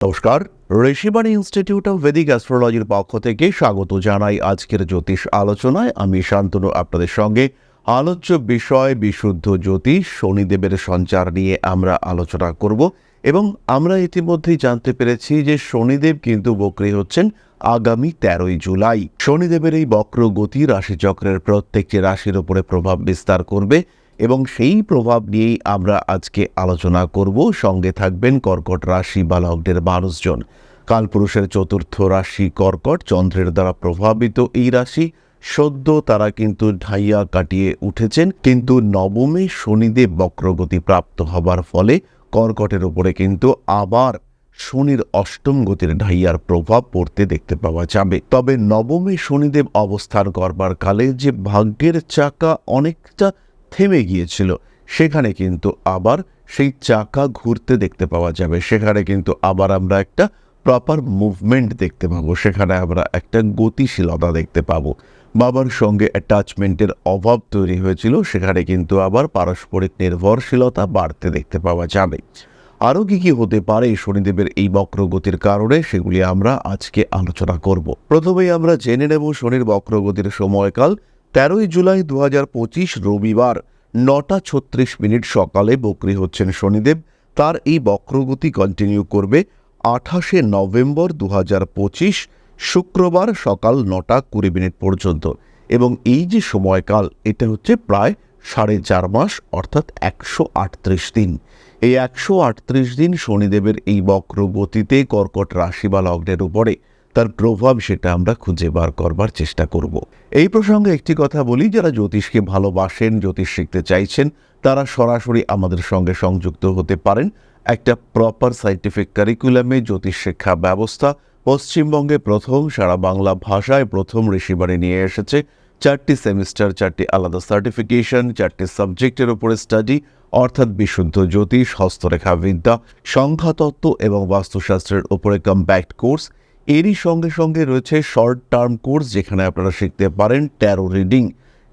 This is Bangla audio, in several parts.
নমস্কার, ঋষিবাণী ইনস্টিটিউট অফ ভেদিক অ্যাস্ট্রোলজির পক্ষ থেকে স্বাগত জানাই আজকের জ্যোতিষ আলোচনায়। আমি শান্তনু, আপনাদের সঙ্গে। আলোচ্য বিষয়, বিশুদ্ধ জ্যোতিষ, শনিদেবের সঞ্চার নিয়ে আমরা আলোচনা করব এবং আমরা ইতিমধ্যেই জানতে পেরেছি যে শনিদেব কিন্তু বক্রী হচ্ছেন আগামী তেরোই জুলাই। শনিদেবের এই বক্র গতি রাশিচক্রের প্রত্যেকটি রাশির উপরে প্রভাব বিস্তার করবে এবং সেই প্রভাব নিয়েই আমরা আজকে আলোচনা করব। সঙ্গে থাকবেন কর্কট রাশি বা লগ্নের মানুষজন। কালপুরুষের চতুর্থ রাশি কর্কট, চন্দ্রের দ্বারা প্রভাবিত এই রাশি। সদ্য তারা কিন্তু ঢাইয়া কাটিয়ে উঠেছেন, কিন্তু নবমে শনিদেব বক্রগতি প্রাপ্ত হবার ফলে কর্কটের উপরে কিন্তু আবার শনির অষ্টম গতির ঢাইয়ার প্রভাব পড়তে দেখতে পাওয়া যাবে। তবে নবমে শনিদেব অবস্থান করবার কালে যে ভাগ্যের চাকা অনেকটা থেমে গিয়েছিল। সেখানে কিন্তু আবার সেই চাকা ঘুরতে দেখতে পাওয়া যাবে। সেখানে কিন্তু আবার আমরা একটা প্রপার মুভমেন্ট দেখতে পাবো। সেখানে আমরা একটা গতিশীলতা দেখতে পাবো। বাবার সঙ্গে অ্যাটাচমেন্টের অভাব তৈরি হয়েছিল। সেখানে কিন্তু আবার পারস্পরিক নির্ভরশীলতা বাড়তে দেখতে পাওয়া যাবে। আরও কি কি হতে পারে শনিদেবের এই বক্রগতির কারণে সেগুলি আমরা আজকে আলোচনা করব। প্রথমেই আমরা জেনে নেব শনির বক্রগতির সময়কাল। তেরোই জুলাই দু হাজার পঁচিশ রবিবার নটা ছত্রিশ মিনিট সকালে বক্রি হচ্ছেন শনিদেব। তার এই বক্রগতি কন্টিনিউ করবে আঠাশে নভেম্বর দু হাজার পঁচিশ শুক্রবার সকাল নটা কুড়ি মিনিট পর্যন্ত। এবং এই যে সময়কাল, এটা হচ্ছে প্রায় সাড়ে চার মাস, অর্থাৎ একশো আটত্রিশ দিন। এই একশো আটত্রিশ দিন শনিদেবের এই বক্রগতিতে কর্কট রাশি বা লগ্নের উপরে তার প্রভাব সেটা আমরা খুঁজে বার করবার চেষ্টা করব। এই প্রসঙ্গে একটি কথা বলি, যারা জ্যোতিষকে ভালোবাসেন, জ্যোতিষ শিখতে চাইছেন, তারা সরাসরি আমাদের সঙ্গে সংযুক্ত হতে পারেন। একটা প্রপার সাইন্টিফিক কারিকুলামে জ্যোতিষ শিক্ষা ব্যবস্থা পশ্চিমবঙ্গে প্রথম, সারা বাংলা ভাষায় প্রথম ঋষিবাণী নিয়ে এসেছে। চারটি সেমিস্টার চারটি আলাদা সার্টিফিকেশন চারটি সাবজেক্টের উপরে স্টাডি অর্থাৎ বিশুদ্ধ জ্যোতিষ, হস্তরেখা বিদ্যা, সংখ্যাতত্ত্ব এবং বাস্তুশাস্ত্রের উপরে কম্প্যাক্ট কোর্স এরই সঙ্গে সঙ্গে রয়েছে শর্ট টার্ম কোর্স যেখানে আপনারা শিখতে পারেন ট্যারো রিডিং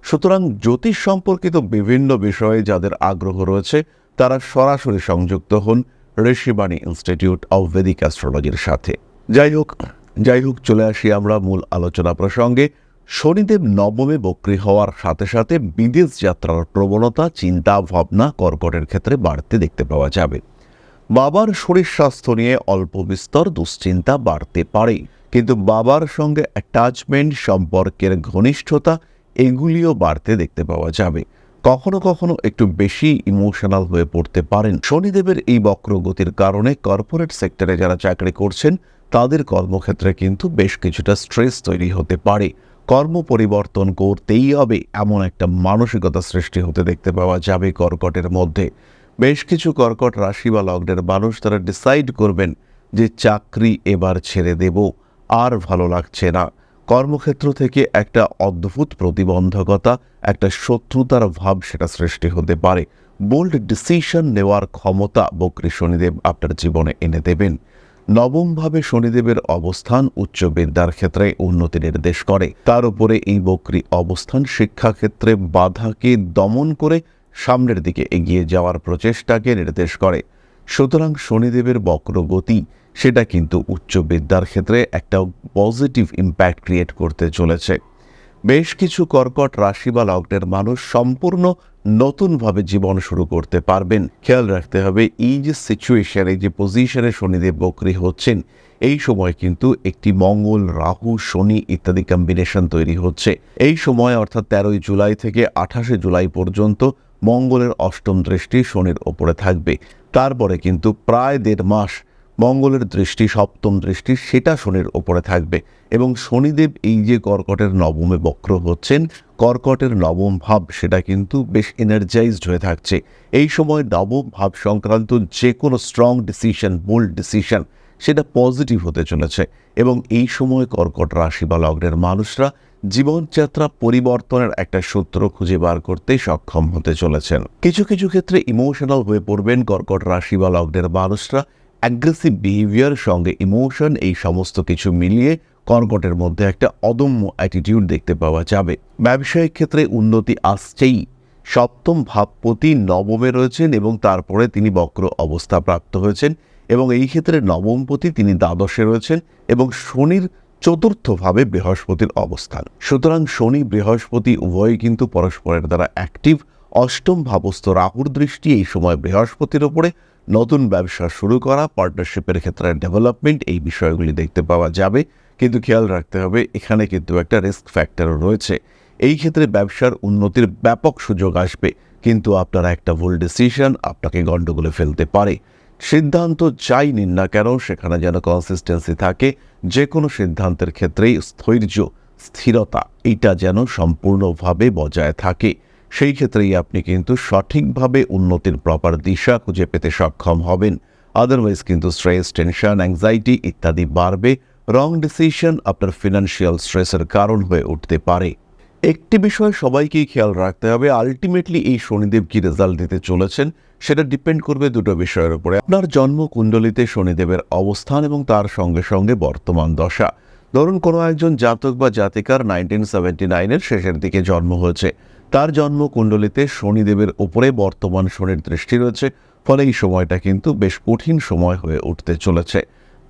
সুতরাং জ্যোতিষ সম্পর্কিত বিভিন্ন বিষয়ে যাদের আগ্রহ রয়েছে, তারা সরাসরি সংযুক্ত হন ঋষিবাণী ইনস্টিটিউট অব ভেদিক অ্যাস্ট্রোলজির সাথে। যাই হোক যাই হোক, চলে আসি আমরা মূল আলোচনা প্রসঙ্গে। শনিদেব নবমে বক্রী হওয়ার সাথে সাথে বিদেশ যাত্রার প্রবণতা, চিন্তা, ভাবনা, কর্কটের ক্ষেত্রে বাড়তে দেখতে পাওয়া যাবে। বাবার শরীর স্বাস্থ্য নিয়ে অল্প বিস্তর দুশ্চিন্তা বাড়তে পারে। কিন্তু বাবার সঙ্গে অ্যাটাচমেন্ট সম্পর্কের ঘনিষ্ঠতা এগুলিও বাড়তে দেখতে পাওয়া যাবে। কখনো কখনো একটু বেশি ইমোশনাল হয়ে পড়তে পারেন। শনিদেবের এই বক্রগতির কারণে কর্পোরেট সেক্টরে যারা চাকরি করছেন, তাদের কর্মক্ষেত্রে কিন্তু বেশ কিছুটা স্ট্রেস তৈরি হতে পারে। কর্ম পরিবর্তন করতেই হবে, এমন একটা মানসিকতা সৃষ্টি হতে দেখতে পাওয়া যাবে কর্কটের মধ্যে। বেশ কিছু কর্কট রাশি বা লগ্নের মানুষ তারা ডিসাইড করবেন যে চাকরি এবার ছেড়ে দেব, আর ভালো লাগছে না। কর্মক্ষেত্র থেকে একটা অদ্ভুত প্রতিবন্ধকতা, একটা শত্রুতার ভাব সেটা সৃষ্টি হতে পারে। বোল্ড ডিসিশন নেওয়ার ক্ষমতা বক্রী শনিদেব আপনার জীবনে এনে দেবেন। নবমভাবে শনিদেবের অবস্থান উচ্চ বিদ্যার ক্ষেত্রে উন্নতি নির্দেশ করে। তার উপরে এই বক্রী অবস্থান শিক্ষাক্ষেত্রে বাধাকে দমন করে সামনের দিকে এগিয়ে যাওয়ার প্রচেষ্টাকে নির্দেশ করে। সুতরাং শনিদেবের বক্রগতি, সেটা কিন্তু উচ্চ বিদ্যার ক্ষেত্রে একটা পজিটিভ ইম্প্যাক্ট ক্রিয়েট করতে চলেছে। বেশ কিছু কর্কট রাশি বা লগ্নের মানুষ সম্পূর্ণ নতুনভাবে জীবন শুরু করতে পারবেন। খেয়াল রাখতে হবে, এই যে সিচুয়েশন এই যে পজিশনে শনিদেব বক্রী হচ্ছেন, এই সময় কিন্তু একটি মঙ্গল, রাহু, শনি ইত্যাদি কম্বিনেশন তৈরি হচ্ছে। এই সময় অর্থাৎ তেরোই জুলাই থেকে আঠাশে জুলাই পর্যন্ত মঙ্গলের অষ্টম দৃষ্টি শনির ওপরে থাকবে। তারপরে কিন্তু প্রায় দেড় মাস মঙ্গলের দৃষ্টি, সপ্তম দৃষ্টি, সেটা শনির ওপরে থাকবে। এবং শনিদেব এই যে কর্কটের নবমে বক্র হচ্ছেন, কর্কটের নবম ভাব সেটা কিন্তু বেশ এনার্জাইজড হয়ে থাকছে। এই সময় নবম ভাব সংক্রান্ত যে কোনো স্ট্রং ডিসিশন বোল্ড ডিসিশন সেটা পজিটিভ হতে চলেছে। এবং এই সময় কর্কট রাশি বা লগ্নের মানুষরা জীবনযাত্রা পরিবর্তনের একটা সূত্র খুঁজে বার করতে সক্ষম হতে চলেছেন। কিছু কিছু ক্ষেত্রে ইমোশনাল হয়ে পড়বেন কর্কট রাশি বা লগ্নের মানুষরা। অ্যাগ্রেসিভ বিহেভিয়ার সঙ্গে ইমোশন, এই সমস্ত কিছু মিলিয়ে কর্কটের মধ্যে একটা অদম্য অ্যাটিটিউড দেখতে পাওয়া যাবে। ব্যবসায়িক ক্ষেত্রে উন্নতি আসছেই। সপ্তম ভাবপতি নবমে রয়েছেন এবং তারপরে তিনি বক্র অবস্থা প্রাপ্ত হয়েছেন এবং এই ক্ষেত্রে নবমপতি তিনি দ্বাদশে রয়েছেন এবং শনির চতুর্থভাবে বৃহস্পতির অবস্থান। সুতরাং শনি বৃহস্পতি উভয়ই কিন্তু পরস্পরের দ্বারা অ্যাক্টিভ। অষ্টম ভাবস্থ রাহুর দৃষ্টি এই সময় বৃহস্পতির ওপরে। নতুন ব্যবসা শুরু করা পার্টনারশিপের ক্ষেত্রে ডেভেলপমেন্ট এই বিষয়গুলি দেখতে পাওয়া যাবে। কিন্তু খেয়াল রাখতে হবে, এখানে কিন্তু একটা রিস্ক ফ্যাক্টরও রয়েছে। এই ক্ষেত্রে ব্যবসার উন্নতির ব্যাপক সুযোগ আসবে। কিন্তু আপনার একটা ভুল ডিসিশন আপনাকে গণ্ডগোলে ফেলতে পারে। সিদ্ধান্ত যাই নিন না কেন, সেখানে যেন কনসিস্টেন্সি থাকে যে কোনো সিদ্ধান্তের ক্ষেত্রেই স্থৈর্য, স্থিরতা এটা যেন সম্পূর্ণভাবে বজায় থাকে। সেই ক্ষেত্রেই আপনি কিন্তু সঠিকভাবে উন্নতির প্রপার দিশা খুঁজে পেতে সক্ষম হবেন। আদারওয়াইজ কিন্তু স্ট্রেস টেনশন অ্যাংজাইটি ইত্যাদি বাড়বে রং ডিসিশন আপনার ফিনান্সিয়াল স্ট্রেসের কারণ হয়ে উঠতে পারে। একটি বিষয় সবাইকেই খেয়াল রাখতে হবে আলটিমেটলি এই শনিদেব কি রেজাল্ট দিতে চলেছেন সেটা ডিপেন্ড করবে দুটো বিষয়ের উপরে। আপনার জন্ম কুণ্ডলিতে শনিদেবের অবস্থান এবং তার সঙ্গে সঙ্গে বর্তমান দশা। ধরুন কোনো একজন জাতক বা জাতিকার নাইনটিন সেভেন্টি নাইনের শেষের দিকে জন্ম হয়েছে। তার জন্ম কুণ্ডলিতে শনিদেবের উপরে বর্তমান শনির দৃষ্টি রয়েছে, ফলে এই সময়টা কিন্তু বেশ কঠিন সময় হয়ে উঠতে চলেছে।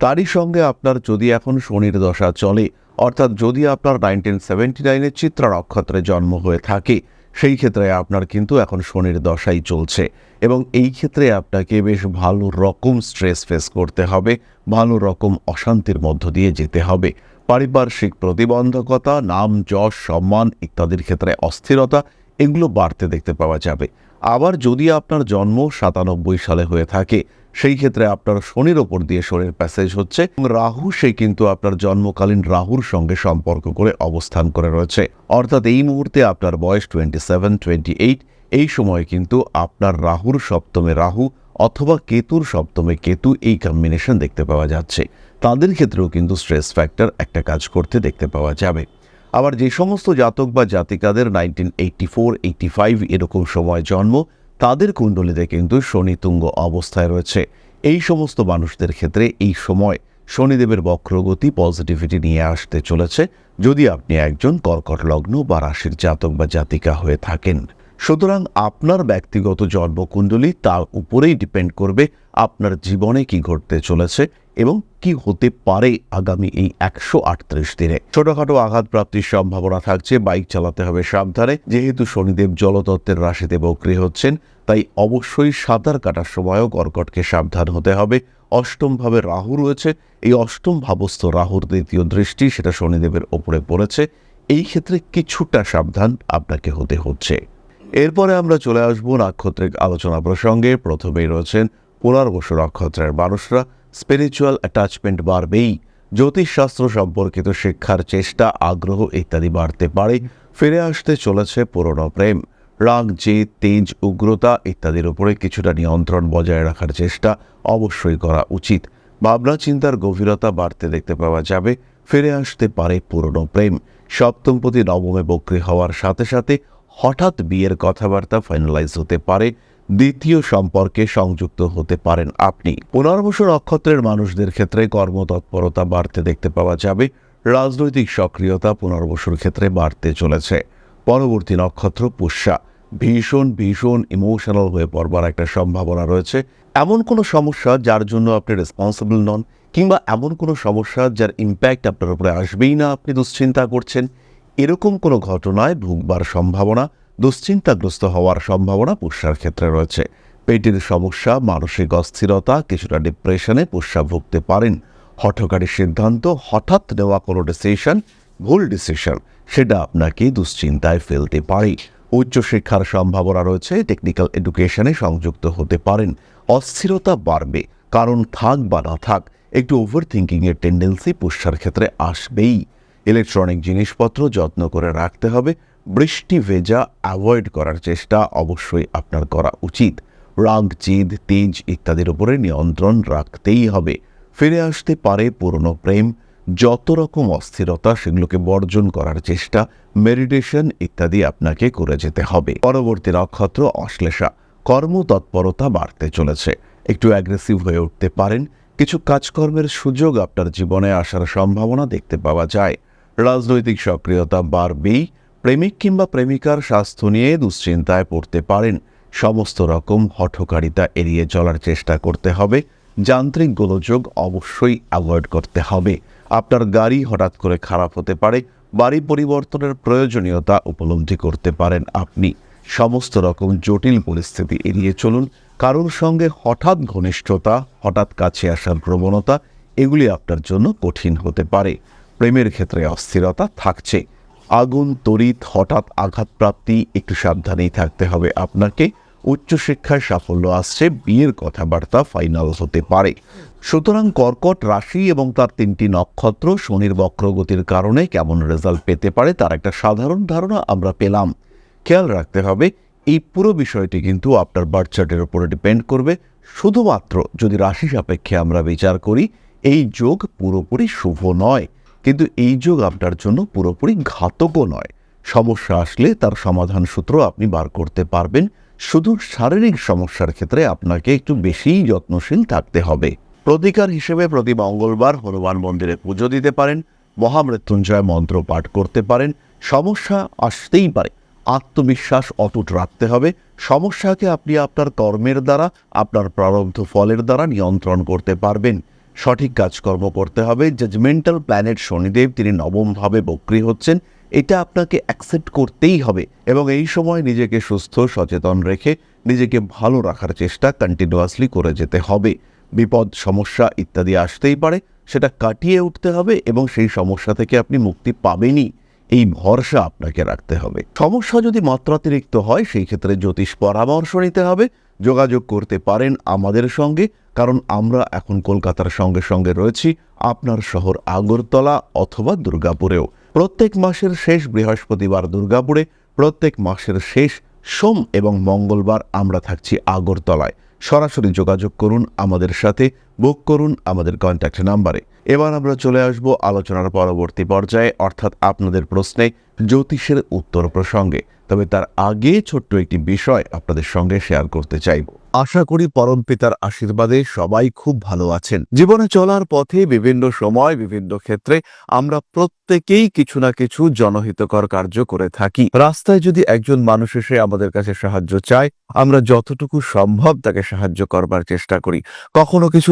তারই সঙ্গে আপনার যদি এখন শনির দশা চলে অর্থাৎ যদি আপনার নাইনটিন সেভেন্টি নাইনের চিত্রা নক্ষত্রে জন্ম হয়ে থাকে, সেই ক্ষেত্রে আপনার কিন্তু এখন শনির দশাই চলছে। এবং এই ক্ষেত্রে আপনাকে বেশ ভালো রকম স্ট্রেস ফেস করতে হবে, ভালো রকম অশান্তির মধ্য দিয়ে যেতে হবে। পারিপার্শ্বিক প্রতিবন্ধকতা, নাম, যশ, সম্মান ইত্যাদির ক্ষেত্রে অস্থিরতা, এগুলো বাড়তে দেখতে পাওয়া যাবে। আবার যদি আপনার জন্ম সাতানব্বই সালে হয়ে থাকে সেই ক্ষেত্রে আপনার শনির ওপর দিয়ে শনির প্যাসেজ হচ্ছে। এবং রাহু, সে কিন্তু আপনার জন্মকালীন রাহুর সঙ্গে সম্পর্ক করে অবস্থান করে রয়েছে। অর্থাৎ এই মুহূর্তে আপনার বয়স টোয়েন্টি সেভেন টোয়েন্টি এইট এই সময় কিন্তু আপনার রাহুর সপ্তমে রাহু অথবা কেতুর সপ্তমে কেতু এই কম্বিনেশন দেখতে পাওয়া যাচ্ছে। তাদের ক্ষেত্রেও কিন্তু স্ট্রেস ফ্যাক্টর একটা কাজ করতে দেখতে পাওয়া যাবে। আবার যে সমস্ত জাতক বা জাতিকাদের nineteen eighty four eighty five এরকম সময় জন্ম তাদের কুণ্ডলিতে কিন্তু শনি তুঙ্গ অবস্থায় রয়েছে। এই সমস্ত মানুষদের ক্ষেত্রে এই সময় শনিদেবের বক্রগতি পজিটিভিটি নিয়ে আসতে চলেছে। যদি আপনি একজন কর্কট লগ্ন বা রাশির জাতক বা জাতিকা হয়ে থাকেন, সুতরাং আপনার ব্যক্তিগত জন্মকুণ্ডলী তার উপরেই ডিপেন্ড করবে আপনার জীবনে কি ঘটতে চলেছে এবং কি হতে পারে আগামী এই একশো আটত্রিশ দিনে? ছোটখাটো আঘাত প্রাপ্তির সম্ভাবনা থাকছে, বাইক চালাতে হবে সাবধানে। যেহেতু শনিদেব জলতত্ত্বের রাশিতে বক্রী হচ্ছেন, তাই অবশ্যই সাঁতার কাটার সময়ও কর্কটকে সাবধান হতে হবে। অষ্টমভাবে রাহু রয়েছে, এই অষ্টম ভাবস্থ রাহুর দ্বিতীয় দৃষ্টি সেটা শনিদেবের ওপরে পড়েছে। এই ক্ষেত্রে কিছুটা সাবধান আপনাকে হতে হচ্ছে। এরপরে আমরা চলে আসব নাক্ষত্রিক আলোচনা প্রসঙ্গে। প্রথমেই রয়েছেন পুনর্বসু নক্ষত্রের মানুষরা স্পিরিচুয়াল অ্যাটাচমেন্ট বাড়বেই। জ্যোতিষশাস্ত্র সম্পর্কিত শিক্ষার চেষ্টা, আগ্রহ ইত্যাদি বাড়তে পারে। ফিরে আসতে চলেছে পুরনো প্রেম। রাগ, জেদ, তেজ, উগ্রতা ইত্যাদির উপরে কিছুটা নিয়ন্ত্রণ বজায় রাখার চেষ্টা অবশ্যই করা উচিত। ভাবনা, চিন্তার গভীরতা বাড়তে দেখতে পাওয়া যাবে। ফিরে আসতে পারে পুরনো প্রেম। সপ্তমপতি, নবমে বক্রী হওয়ার সাথে সাথে হঠাৎ বিয়ের কথাবার্তা ফাইনালাইজ হতে পারে। দ্বিতীয় সম্পর্কে সংযুক্ত হতে পারেন আপনি। পুনর্বসু নক্ষত্রের মানুষদের ক্ষেত্রে কর্মতৎপরতা বাড়তে দেখতে পাওয়া যাবে। রাজনৈতিক সক্রিয়তা পুনর্বসুর ক্ষেত্রে বাড়তে চলেছে। পরবর্তী নক্ষত্র পুষ্যা। ভীষণ ভীষণ ইমোশনাল হয়ে পড়বার একটা সম্ভাবনা রয়েছে। এমন কোনো সমস্যা যার জন্য আপনি রেসপন্সিবল নন কিংবা এমন কোনো সমস্যা যার ইম্প্যাক্ট আপনার উপরে আসবেই না, আপনি দুশ্চিন্তা করছেন। এরকম কোনো ঘটনায় ভুগবার সম্ভাবনা দুশ্চিন্তাগ্রস্ত হওয়ার সম্ভাবনা পুষ্যার ক্ষেত্রে রয়েছে। পেটের সমস্যা, মানসিক অস্থিরতা, কিছুটা ডিপ্রেশনে পুষ্যা ভুগতে পারেন। হঠকারী সিদ্ধান্ত, হঠাৎ নেওয়া কোনো ডিসিশন ভুল ডিসিশন সেটা আপনাকে দুশ্চিন্তায় ফেলতে পারে। উচ্চশিক্ষার সম্ভাবনা রয়েছে টেকনিক্যাল এডুকেশনে সংযুক্ত হতে পারেন। অস্থিরতা বাড়বে, কারণ থাক বা না থাক, একটু ওভার থিঙ্কিংয়ের টেন্ডেন্সি পুষ্যার ক্ষেত্রে আসবেই। ইলেকট্রনিক জিনিসপত্র যত্ন করে রাখতে হবে বৃষ্টি ভেজা অ্যাভয়েড করার চেষ্টা অবশ্যই আপনার করা উচিত। রাগ, জিদ, তেজ ইত্যাদির উপরে নিয়ন্ত্রণ রাখতেই হবে। ফিরে আসতে পারে পুরনো প্রেম। যত রকম অস্থিরতা সেগুলোকে বর্জন করার চেষ্টা, মেডিটেশন ইত্যাদি আপনাকে করে যেতে হবে। পরবর্তী নক্ষত্র অশ্লেষা। কর্মতৎপরতা বাড়তে চলেছে। একটু অ্যাগ্রেসিভ হয়ে উঠতে পারেন। কিছু কাজকর্মের সুযোগ আপনার জীবনে আসার সম্ভাবনা দেখতে পাওয়া যায়। রাজনৈতিক সক্রিয়তা বাড়বেই। প্রেমিক কিংবা প্রেমিকার স্বাস্থ্য নিয়ে দুশ্চিন্তায় পড়তে পারেন। সমস্ত রকম হঠকারিতা এড়িয়ে চলার চেষ্টা করতে হবে। যান্ত্রিক গোলযোগ অবশ্যই অ্যাভয়েড করতে হবে। আপনার গাড়ি হঠাৎ করে খারাপ হতে পারে, বাড়ি পরিবর্তনের প্রয়োজনীয়তা উপলব্ধি করতে পারেন আপনি। সমস্ত রকম জটিল পরিস্থিতি এড়িয়ে চলুন। কারোর সঙ্গে হঠাৎ ঘনিষ্ঠতা, হঠাৎ কাছে আসার প্রবণতা, এগুলি আপনার জন্য কঠিন হতে পারে। প্রেমের ক্ষেত্রে অস্থিরতা থাকছে। আগুন, তড়িৎ, হঠাৎ আঘাতপ্রাপ্তি, একটু সাবধানেই থাকতে হবে আপনাকে। উচ্চশিক্ষায় সাফল্য আসছে, বিয়ের কথাবার্তা ফাইনাল হতে পারে। সুতরাং কর্কট রাশি এবং তার তিনটি নক্ষত্র শনির বক্রগতির কারণে কেমন রেজাল্ট পেতে পারে তার একটা সাধারণ ধারণা আমরা পেলাম। খেয়াল রাখতে হবে, এই পুরো বিষয়টি কিন্তু আপনার বার্থ চার্টের উপরে ডিপেন্ড করবে। শুধুমাত্র যদি রাশি সাপেক্ষে আমরা বিচার করি, এই যোগ পুরোপুরি শুভ নয়। কিন্তু এই যোগ আপনার জন্য পুরোপুরি ঘাতকও নয়। সমস্যা আসলে তার সমাধান সূত্র আপনি বার করতে পারবেন। শুধু শারীরিক সমস্যার ক্ষেত্রে আপনাকে একটু বেশিই যত্নশীল থাকতে হবে। প্রতিকার হিসেবে প্রতি মঙ্গলবার হনুমান মন্দিরে পুজো দিতে পারেন, মহামৃত্যুঞ্জয় মন্ত্র পাঠ করতে পারেন। সমস্যা আসতেই পারে। আত্মবিশ্বাস অটুট রাখতে হবে। সমস্যাকে আপনি আপনার কর্মের দ্বারা, আপনার প্রারব্ধ ফলের দ্বারা নিয়ন্ত্রণ করতে পারবেন। সঠিক কাজকর্ম করতে হবে। জাজমেন্টাল প্ল্যানেট শনিদেব, তিনি নবমভাবে বক্রি হচ্ছেন। এটা আপনাকে অ্যাকসেপ্ট করতেই হবে এবং এই সময় নিজেকে সুস্থ, সচেতন রেখে নিজেকে ভালো রাখার চেষ্টা কন্টিনিউয়াসলি করে যেতে হবে। বিপদ, সমস্যা ইত্যাদি আসতেই পারে, সেটা কাটিয়ে উঠতে হবে এবং সেই সমস্যা থেকে আপনি মুক্তি পাবেনই। এই ভরসা আপনাকে রাখতে হবে। সমস্যা যদি মাত্রাতিরিক্ত হয়, সেই ক্ষেত্রে জ্যোতিষ পরামর্শ নিতে হবে। যোগাযোগ করতে পারেন আমাদের সঙ্গে, কারণ আমরা এখন কলকাতার সঙ্গে সঙ্গে রয়েছি আপনার শহর আগরতলা অথবা দুর্গাপুরেও। প্রত্যেক মাসের শেষ বৃহস্পতিবার দুর্গাপুরে, প্রত্যেক মাসের শেষ সোম এবং মঙ্গলবার আমরা থাকছি আগরতলায়। সরাসরি যোগাযোগ করুন আমাদের সাথে বুক করুন আমাদের কন্ট্যাক্ট নাম্বারে এবার আমরা চলে আসব আলোচনার পরবর্তী পর্যায়ে, অর্থাৎ আপনাদের প্রশ্নে জ্যোতিষের উত্তর প্রসঙ্গে। তবে তার আগে ছোট্ট একটি বিষয় আপনাদের সঙ্গে শেয়ার করতে চাইব। আশা করি পরম পিতার আশীর্বাদে সবাই খুব ভালো আছেন। জীবনে চলার পথে বিভিন্ন সময়, বিভিন্ন ক্ষেত্রে আমরা প্রত্যেকেই কিছু না কিছু জনহিতকর কার্য করে থাকি। রাস্তায় যদি একজন মানুষ এসে আমাদের কাছে সাহায্য চায়, আমরা যতটুকু সম্ভব তাকে সাহায্য করবার চেষ্টা করি। কখনো কিছু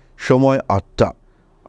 সময় আটটা।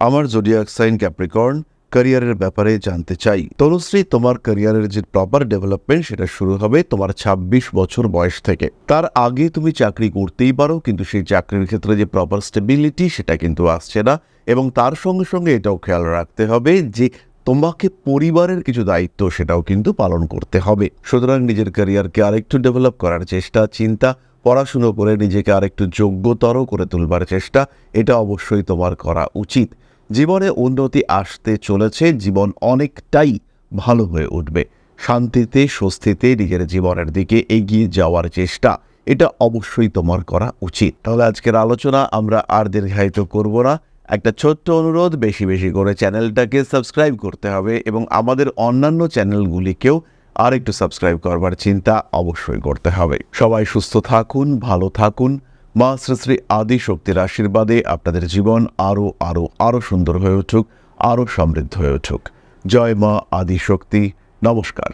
আমার জোডিয়াক সাইন ক্যাপ্রিকর্ন ক্যারিয়ারের ব্যাপারে জানতে চাই। তনুশ্রী, তোমার ক্যারিয়ারের যে প্রপার ডেভেলপমেন্ট সেটা শুরু হবে তোমার ২৬ বছর বয়স থেকে। তার আগে তুমি চাকরি করতেই পারো, কিন্তু সেই চাকরির ক্ষেত্রে যে প্রপার স্টেবিলিটি সেটা কিন্তু আসছে না। এবং তার সঙ্গে সঙ্গে এটাও খেয়াল রাখতে হবে যে, তোমাকে পরিবারের কিছু দায়িত্ব সেটাও কিন্তু পালন করতে হবে। সুতরাং নিজের ক্যারিয়ারকে আরেকটু ডেভেলপ করার চেষ্টা, চিন্তা পড়াশুনো করে নিজেকে আরেকটু যোগ্যতর করে তুলবার চেষ্টা, এটা অবশ্যই তোমার করা উচিত। জীবনে উন্নতি আসতে চলেছে, জীবন অনেকটাই ভালো হয়ে উঠবে। শান্তিতে, স্বস্তিতে নিজের জীবনের দিকে এগিয়ে যাওয়ার চেষ্টা, এটা অবশ্যই তোমার করা উচিত। তাহলে আজকের আলোচনা আমরা আর দীর্ঘায়িত করব না। একটা ছোট্ট অনুরোধ, বেশি বেশি করে চ্যানেলটাকে সাবস্ক্রাইব করতে হবে এবং আমাদের অন্যান্য চ্যানেলগুলিকেও আর একটু সাবস্ক্রাইব করবার চিন্তা অবশ্যই করতে হবে। সবাই সুস্থ থাকুন, ভালো থাকুন। মা শ্রী আদি শক্তির আশীর্বাদে আপনাদের জীবন আরও আরও আরও সুন্দর হয়ে উঠুক আরও সমৃদ্ধ হয়ে উঠুক। জয় মা আদি শক্তি। নমস্কার।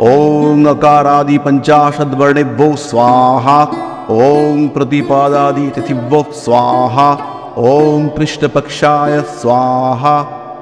ওং আকারাদি পঞ্চাশদ্বর্ণেভ্যো স্বাহা ওং প্রতিপাদাদি তিথিভ্যো স্বাহা ওং কৃষ্ণপক্ষায় স্বাহা।